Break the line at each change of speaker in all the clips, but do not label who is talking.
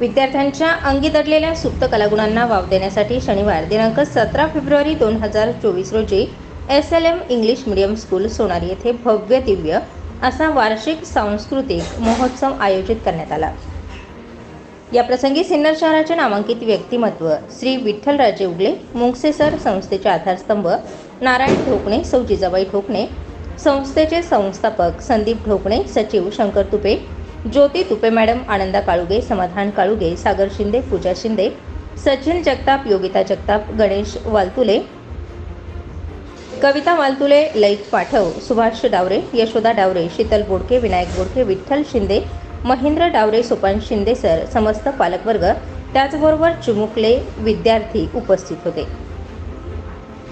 विद्यार्थ्यांच्या अंगी दडलेल्या सुप्त कलागुणांना वाव देण्यासाठी शनिवार दिनांक सतरा फेब्रुवारी दोन हजार चोवीस रोजी S L M English medium school Sonari येथे भव्य दिव्य असा वार्षिक सांस्कृतिक महोत्सव आयोजित करण्यात आला. या प्रसंगी सिन्नर शहराचे नामांकित व्यक्तिमत्व श्री विठ्ठलराजे उगले मुंगसेसर संस्थेचे आधारस्तंभ नारायण ठोकणे सौ जिजाबाई ठोकणे संस्थेचे संस्थापक संदीप ठोकणे सचिव शंकर तुपे ज्योती तुपे मॅडम आनंदा काळुगे समाधान काळुगे सागर शिंदे पूजा शिंदे सचिन जगताप योगिता जगताप गणेश वालतुले कविता वालतुले ललित पाठव सुभाष डावरे यशोदा डावरे शीतल बोडके विनायक बोडके विठ्ठल शिंदे महेंद्र डावरे सोपान शिंदे सर समस्त पालकवर्ग त्याचबरोबर चिमुकले विद्यार्थी उपस्थित होते.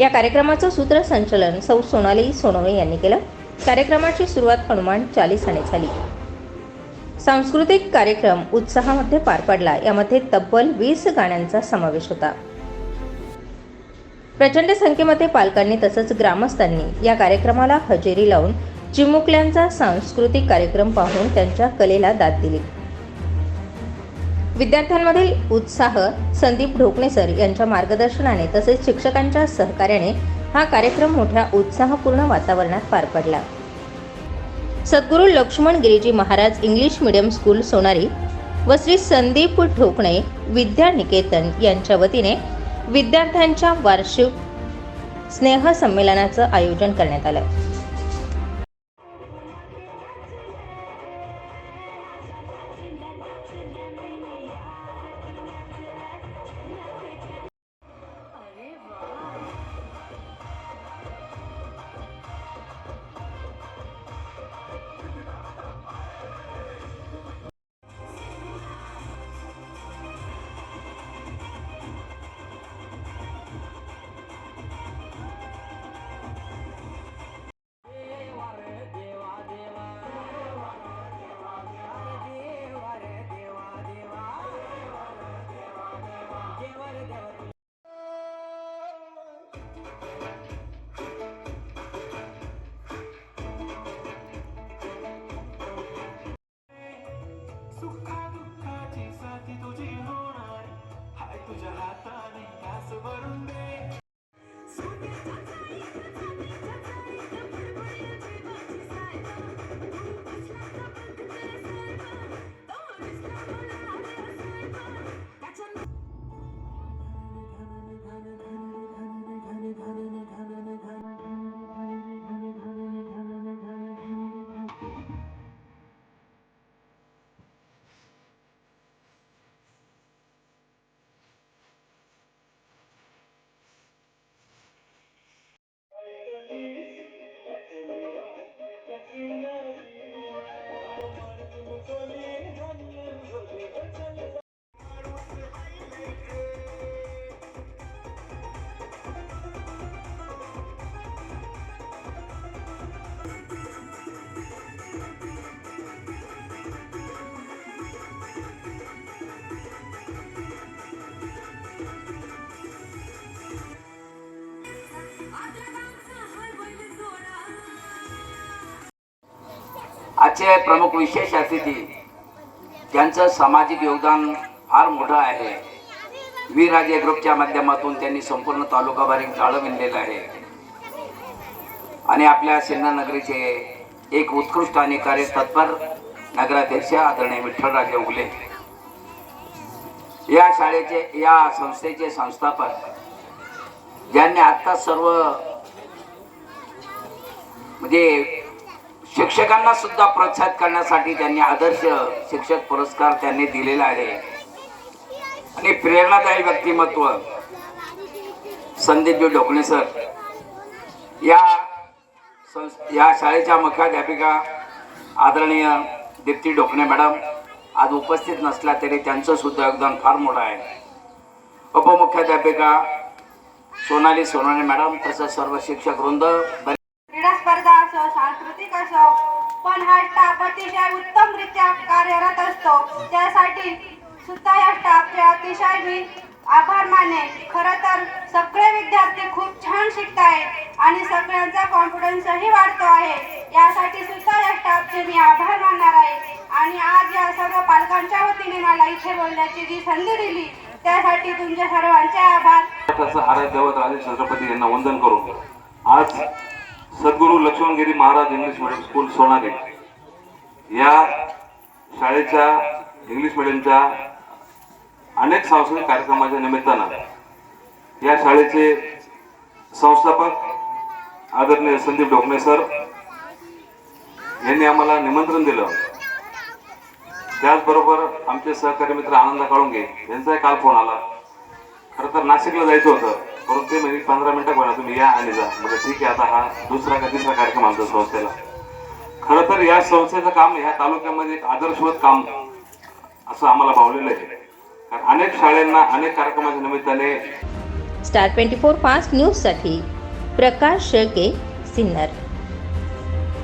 या कार्यक्रमाचं सूत्रसंचलन सौ सोनाली सोनवणे यांनी केलं. कार्यक्रमाची सुरुवात हनुमान चालिसाने झाली. सांस्कृतिक कार्यक्रम उत्साहामध्ये पार पडला. यामध्ये तब्बल वीस गाण्यांचा समावेश होता. प्रचंड संख्येमध्ये पालकांनी तसंच ग्रामस्थांनी या कार्यक्रमाला हजेरी लावून चिमुकल्यांचा सांस्कृतिक कार्यक्रम पाहून त्यांच्या कलेला दाद दिली. विद्यार्थ्यांमधील उत्साह संदीप ढोकणे सर यांच्या मार्गदर्शनाने तसेच शिक्षकांच्या सहकार्याने हा कार्यक्रम मोठ्या उत्साहपूर्ण वातावरणात पार पडला. Sadguru Laxman Giriji Maharaj English medium school Sonari व श्री संदीप ठोकणे विद्यानिकेतन यांच्या वतीने विद्यार्थ्यांच्या वार्षिक स्नेहसंमेलनाचं आयोजन करण्यात आलं.
Thank you.
आजचे प्रमुख विशेष अतिथी त्यांचं सामाजिक योगदान फार मोठं आहे. वीरराजे ग्रुपच्या माध्यमातून त्यांनी संपूर्ण तालुकाभर एक जाळं विणलेलं आहे. आणि आपल्या सिन्नर नगरीचे एक उत्कृष्ट आणि कार्य तत्पर नगराध्यक्ष आदरणीय विठ्ठलराजे उगले. या शाळेचे या संस्थेचे संस्थापक ज्यांनी आत्ता सर्व म्हणजे शिक्षकांना सुद्धा प्रोत्साहित करण्यासाठी त्यांनी आदर्श शिक्षक पुरस्कार त्यांनी दिलेला आहे. आणि प्रेरणादायी व्यक्तिमत्व संदीपजी ढोकणे सर या या शाळेच्या मुख्याध्यापिका आदरणीय दीप्ती ढोकणे मॅडम आज उपस्थित नसल्या तरी त्यांचं सुद्धा योगदान फार मोठं आहे. उपमुख्याध्यापिका सोनाली सोनाने मॅडम तसंच सर्व शिक्षक वृंद
क्रीडा स्पर्धा असो सांस्कृतिक असो पण हा स्टाफ अतिशय उत्तमरित्या कार्यरत असतो. त्यासाठी सुद्धा या स्टाफचे अतिशय मी आभार माने खरं तर सगळे विद्यार्थी खूप छान शिकत आहेत आणि सगळ्यांचा कॉन्फिडन्सही वाढतो आहे. यासाठी सुद्धा या स्टाफचे मी आभार मानणार आहे. आणि आज या सर्व पालकांच्या वतीने मला इथे बोलण्याची जी संधी दिली त्यासाठी तुमच्या सर्वांचे आभार.
आराध्य राजे छत्रपती यांना वंदन करून. आज Sadguru Laxmangiri Maharaj English medium school Sonage या शाळेच्या इंग्लिश मिडियमच्या अनेक सांस्कृतिक कार्यक्रमाच्या निमित्तानं या शाळेचे संस्थापक आदरणीय संदीप ढोकणे सर यांनी आम्हाला निमंत्रण दिलं. त्याचबरोबर आमचे सहकारी मित्र आनंद काळुंगे यांचाही काल फोन आला. खरं तर नाशिकला जायचं होतं. म्हणून ते म्हणजे पंधरा मिनिटं बोला तुम्ही या आणि जा. म्हणजे ठीक आहे आता हा दुसरा का तिसरा कार्यक्रम आमचा संस्थेला. खरं तर या संस्थेचं काम ह्या तालुक्यामध्ये एक आदर्शवत काम असं आम्हाला भावलेलं आहे. कारण अनेक शाळांना अनेक कार्यक्रमाच्या निमित्ताने
स्टार ट्वेंटी फोर फास्ट न्यूजसाठी प्रकाश शेळके सिन्नर.